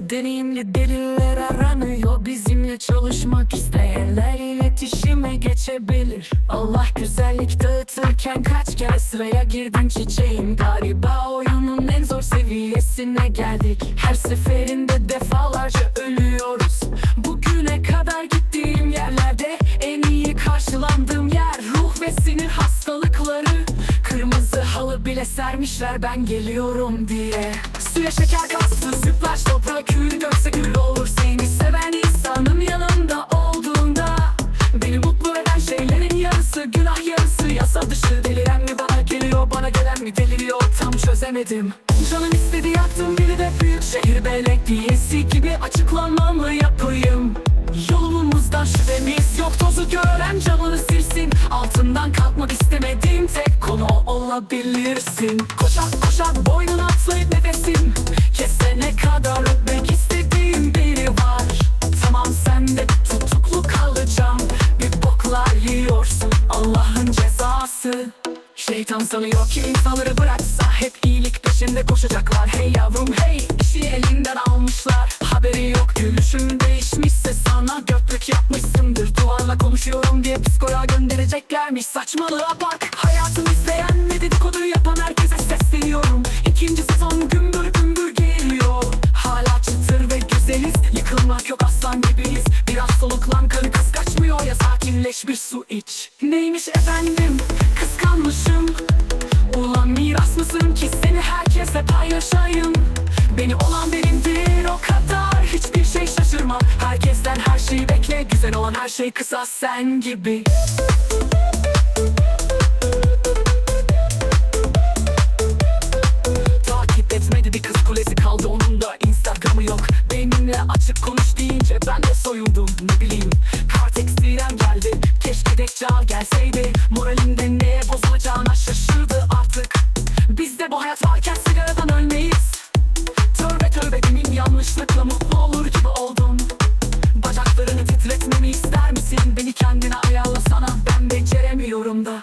deneyimli deliler aranıyor Bizimle çalışmak isteyenler iletişime geçebilir. Allah güzellik dağıtırken kaç kere sıraya girdin çiçeğim? Galiba oyunun en zor seviyesine geldik. Her seferinde defalarca ölüyoruz. Bugüne kadar gittiğim yerlerde en iyi karşılandığım yer Ruh ve sinir hastalıkları. Kırmızı halı bile sermişler ben geliyorum diye Suya şeker kastı sütlaç toprağa kül dökse gül olur. Seni seven insanın yanında olduğunda Beni mutlu eden şeylerin yarısı günah yarısı Yasa dışı. Deliren mi bana geliyor bana gelen mi deliriyor? Tam çözemedim. Canım istedi yaktım biri de büyük şehir. Belediyesi gibi açıklamamı yapayım. Yolumuzdan şüphemiz yok tozu gören o olabilirsin Koşak koşak boynuna atlayıp nefesim. Kesene kadar öpmek istediğim biri var. Tamam sen de tutuklu kalacağım. Bir boklar yiyorsun Allah'ın cezası. Şeytan sanıyor ki insanları bıraksa Hep iyilik peşinde koşacaklar. Hey yavrum hey işi elinden almışlar. Haberi yok gülüşün değişmişse sana Göklük yapmışsındır. Duvarla konuşuyorum diye psikoloğa göndereceklermiş. Saçmalığa bak fresh bir su iç. Neymiş efendim? Kıskanmışım. Ulan miras mısın ki seni herkese paylaşayım? Beni olan benimdir o kadar hiçbir şey şaşırma. Herkesten her şeyi bekle güzel olan her şey kısa. Sen gibi. Takip etmedi bir kız kulesi kaldı onun da Instagram'ı yok. Benimle açık konuş deyince ben de soyuldum ne bileyim açıkça gelseydi Moralimde ne bozulacağına şaşırdı artık. Bizde bu hayat varken sigaradan ölmeyiz. Tövbe tövbe demin yanlışlıkla mutlu olur gibi oldum. Bacaklarını titretmemi ister misin? Beni kendine ayarlasana. Ben beceremiyorum da.